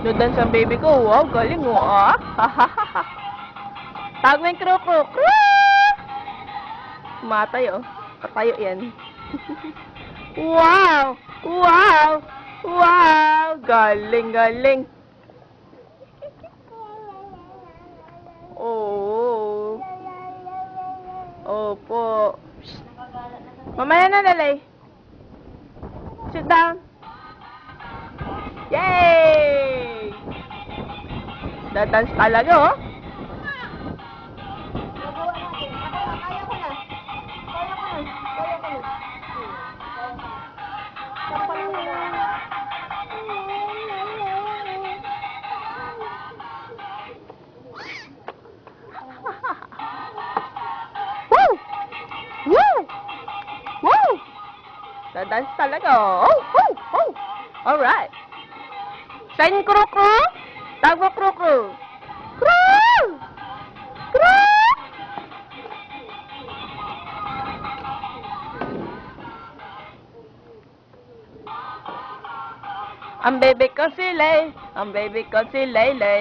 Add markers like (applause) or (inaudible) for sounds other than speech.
Nagdance ang baby ko. Wow, galing mo ah. (laughs) Tawag mo yung kru. Kru! Matay oh. Patayo yan. (laughs) wow! Wow! Wow! Galing, galing. Oo. Opo. Mamaya na, Lalay. Sit down. Woo! Woo! Woo! Dadance talaga, oh. Oh, oh, oh. Alright. Sign kru kru. Tawag mo kru kru. Kru! Kru! Ang baby ko si Lay, ang baby ko si Laylay.